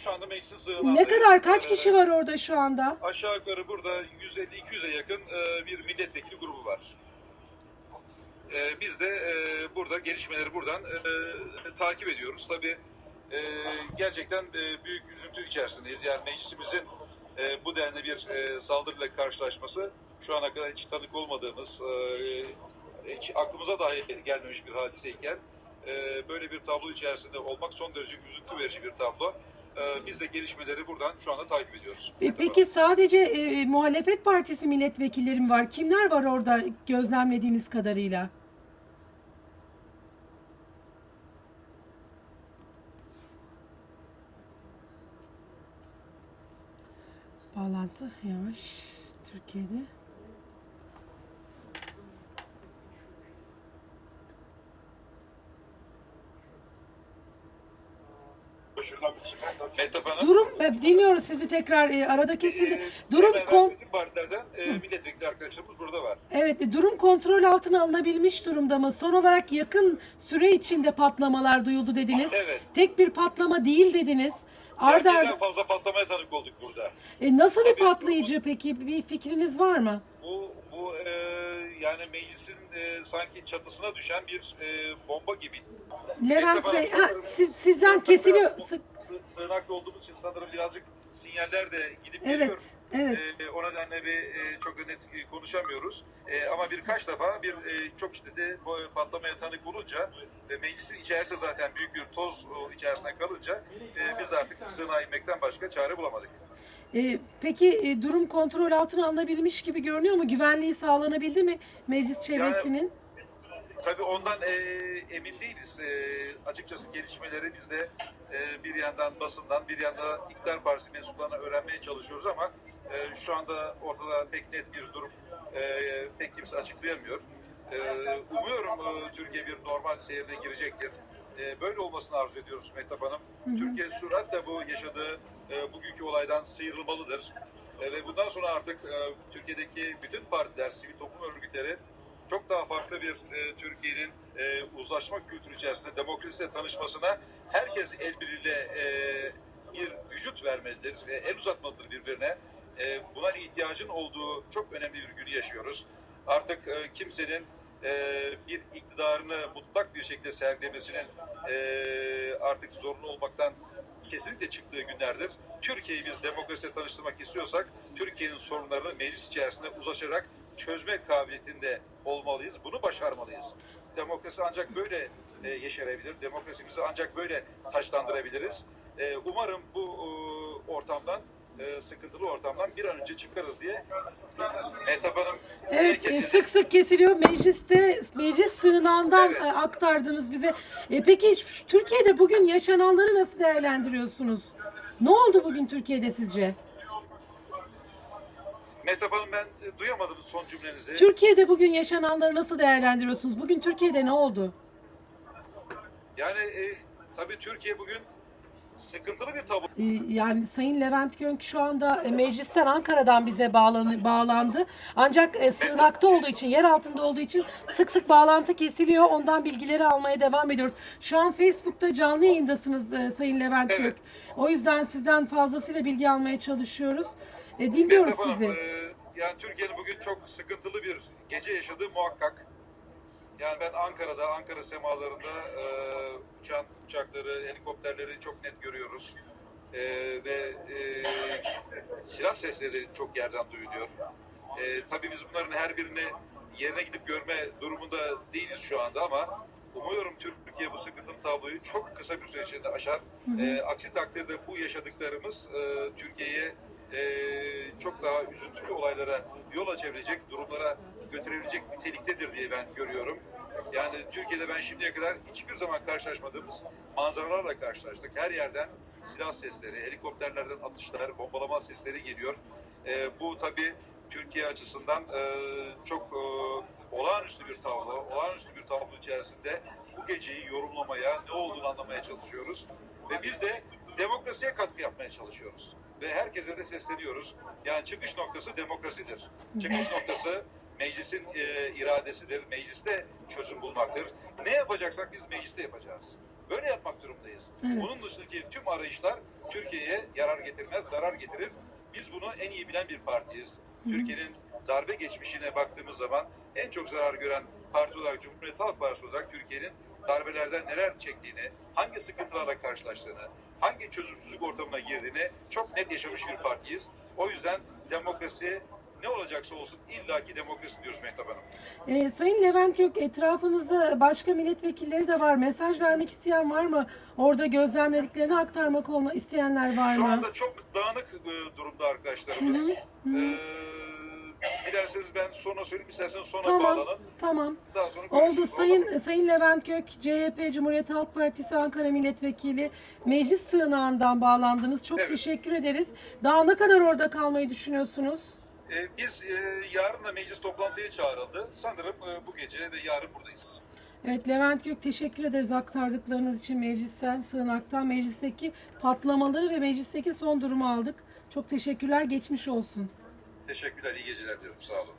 şu anda meclisin sığınağındayız. Ne kadar kaç Ee, kişi var orada şu anda? Aşağı yukarı burada 150-200'e yakın e, bir milletvekili grubu var. E, biz de e, burada gelişmeleri buradan e, takip ediyoruz. Tabii e, gerçekten e, büyük üzüntü içerisindeyiz. Yani meclisimizin e, bu denli bir e, saldırıyla karşılaşması şu ana kadar hiç tanık olmadığımız, e, hiç aklımıza dahi gelmemiş bir hadiseyken e, böyle bir tablo içerisinde olmak son derece üzüntü verici bir tablo. E, biz de gelişmeleri buradan şu anda takip ediyoruz. E, Peki sadece e, muhalefet partisi milletvekilleri mi var? Kimler var orada gözlemlediğiniz kadarıyla? Bağlantı yavaş Türkiye'de. Durum e, dinliyoruz sizi tekrar e, arada kesildi. Ee, Durum kon partilerden e, milletvekili arkadaşlarımız burada var. Evet, e, durum kontrol altına alınabilmiş durumda mı? Son olarak yakın süre içinde patlamalar duyuldu dediniz. Evet. Tek bir patlama değil dediniz. Arda arda fazla patlamaya tanık olduk burada. E, nasıl bir Tabii. patlayıcı peki? Bir fikriniz var mı? E, yani meclisin e, sanki çatısına düşen bir e, bomba gibi. Levent Bey, ha, siz, sizden kesiliyor. Sık, sı- Sığınakta olduğumuz için sanırım birazcık sinyaller de gidip evet, geliyor. evet. E, o nedenle bir e, çok net e, konuşamıyoruz. E, ama birkaç defa bir e, çok şiddetli bu patlamaya tanık olunca ve meclisin içerisi zaten büyük bir toz e, içerisine kalınca e, biz artık sığınağa inmekten başka çare bulamadık. E, peki e, durum kontrol altına alınabilmiş gibi görünüyor mu? Güvenliği sağlanabildi mi meclis çevresinin? Tabii ondan e, emin değiliz. E, açıkçası gelişmeleri biz de e, bir yandan basından bir yandan iktidar partisi mensuplarına öğrenmeye çalışıyoruz ama e, şu anda ortada pek net bir durum e, pek kimse açıklayamıyor. E, umuyorum e, Türkiye bir normal seyrine girecektir. E, böyle olmasını arzu ediyoruz Mehtap Hanım. Türkiye süratle bu yaşadığı e, bugünkü olaydan sıyrılmalıdır. E, ve bundan sonra artık e, Türkiye'deki bütün partiler, sivil toplum örgütleri çok daha farklı bir e, Türkiye'nin e, uzlaşma kültürü içerisinde demokrasiyle tanışmasına herkes el birliğiyle e, bir vücut vermelidir ve el uzatmalıdır birbirine. E, buna ihtiyacın olduğu çok önemli bir günü yaşıyoruz. Artık e, kimsenin e, bir iktidarını mutlak bir şekilde sergilemesinin e, artık zorunlu olmaktan kesinlikle çıktığı günlerdir. Türkiye'yi biz demokrasiyle tanıştırmak istiyorsak Türkiye'nin sorunlarını meclis içerisinde uzlaşarak çözme kabiliyetinde olmalıyız. Bunu başarmalıyız. Demokrasi ancak böyle e, yeşerebilir. Demokrasimizi ancak böyle taşlandırabiliriz. E, umarım bu e, ortamdan e, sıkıntılı ortamdan bir an önce çıkarız diye Mehtap Hanım Evet, e, sık sık kesiliyor. Mecliste, meclis sığınağından e, aktardınız bize. E, peki şu- Türkiye'de bugün yaşananları nasıl değerlendiriyorsunuz? Ne oldu bugün Türkiye'de sizce? Mehtap Hanım ben e, duyamadım son cümlenizi. Türkiye'de bugün yaşananları nasıl değerlendiriyorsunuz? Bugün Türkiye'de ne oldu? Yani e, tabii Türkiye bugün sıkıntılı bir tablo. E, Yani Sayın Levent Gönk şu anda e, meclisten Ankara'dan bize bağlan bağlandı. Ancak e, sığınakta olduğu için, yer altında olduğu için sık sık bağlantı kesiliyor. Ondan bilgileri almaya devam ediyoruz. Şu an Facebook'ta canlı yayındasınız e, Sayın Levent Evet. O yüzden sizden fazlasıyla bilgi almaya çalışıyoruz. E, dinliyoruz Hanım, sizi. e, yani Türkiye'nin bugün çok sıkıntılı bir gece yaşadığı muhakkak. Yani ben Ankara'da, Ankara semalarında e, uçan uçakları, helikopterleri çok net görüyoruz. E, ve e, silah sesleri çok yerden duyuluyor. E, tabii biz bunların her birini yerine gidip görme durumunda değiliz şu anda ama umuyorum Türkiye bu sıkıntılı tabloyu çok kısa bir süre içinde aşar. E, aksi takdirde bu yaşadıklarımız e, Türkiye'ye e, çok daha üzüntülü olaylara yol açabilecek, durumlara götürebilecek niteliktedir diye ben görüyorum. Yani Türkiye'de ben şimdiye kadar hiçbir zaman karşılaşmadığımız manzaralarla karşılaştık. Her yerden silah sesleri, helikopterlerden atışlar, bombalama sesleri geliyor. E, bu tabii Türkiye açısından e, çok e, olağanüstü bir tablo, olağanüstü bir tablo içerisinde bu geceyi yorumlamaya, ne olduğunu anlamaya çalışıyoruz. Ve biz de demokrasiye katkı yapmaya çalışıyoruz. Ve herkese de sesleniyoruz. Yani çıkış noktası demokrasidir. Çıkış noktası meclisin e, iradesidir. Mecliste çözüm bulmaktır. Ne yapacaksak biz mecliste yapacağız. Böyle yapmak durumundayız. Evet. Bunun dışındaki tüm arayışlar Türkiye'ye yarar getirmez, zarar getirir. Biz bunu en iyi bilen bir partiyiz. Türkiye'nin darbe geçmişine baktığımız zaman en çok zarar gören parti olarak Cumhuriyet Halk Partisi olarak Türkiye'nin darbelerden neler çektiğini, hangi sıkıntılarla karşılaştığını, hangi çözümsüzlük ortamına girdiğini çok net yaşamış bir partiyiz. O yüzden demokrasi ne olacaksa olsun illaki demokrasi diyoruz Mehtap Hanım. Ee, Sayın Levent Gök etrafınızda başka milletvekilleri de var. Mesaj vermek isteyen var mı? Orada gözlemlediklerini aktarmak olma isteyenler var Şu mı? anda çok dağınık e, durumda arkadaşlarımız. Hı hı, Ee, dilerseniz ben sonra söyleyeyim, isterseniz sonra Tamam, bağlanın. tamam. Daha sonra Oldu. Sayın Sayın Levent Gök, CHP Cumhuriyet Halk Partisi Ankara Milletvekili meclis sığınağından bağlandınız. Çok Evet. teşekkür ederiz. Daha ne kadar orada kalmayı düşünüyorsunuz? Ee, biz e, yarın da meclis toplantıya çağrıldı. Sanırım e, bu gece ve yarın buradayız. Evet Levent Gök teşekkür ederiz aktardıklarınız için meclisten, sığınaktan, meclisteki patlamaları ve meclisteki son durumu aldık. Çok teşekkürler, geçmiş olsun. Teşekkürler, iyi geceler diyorum. Sağ olun.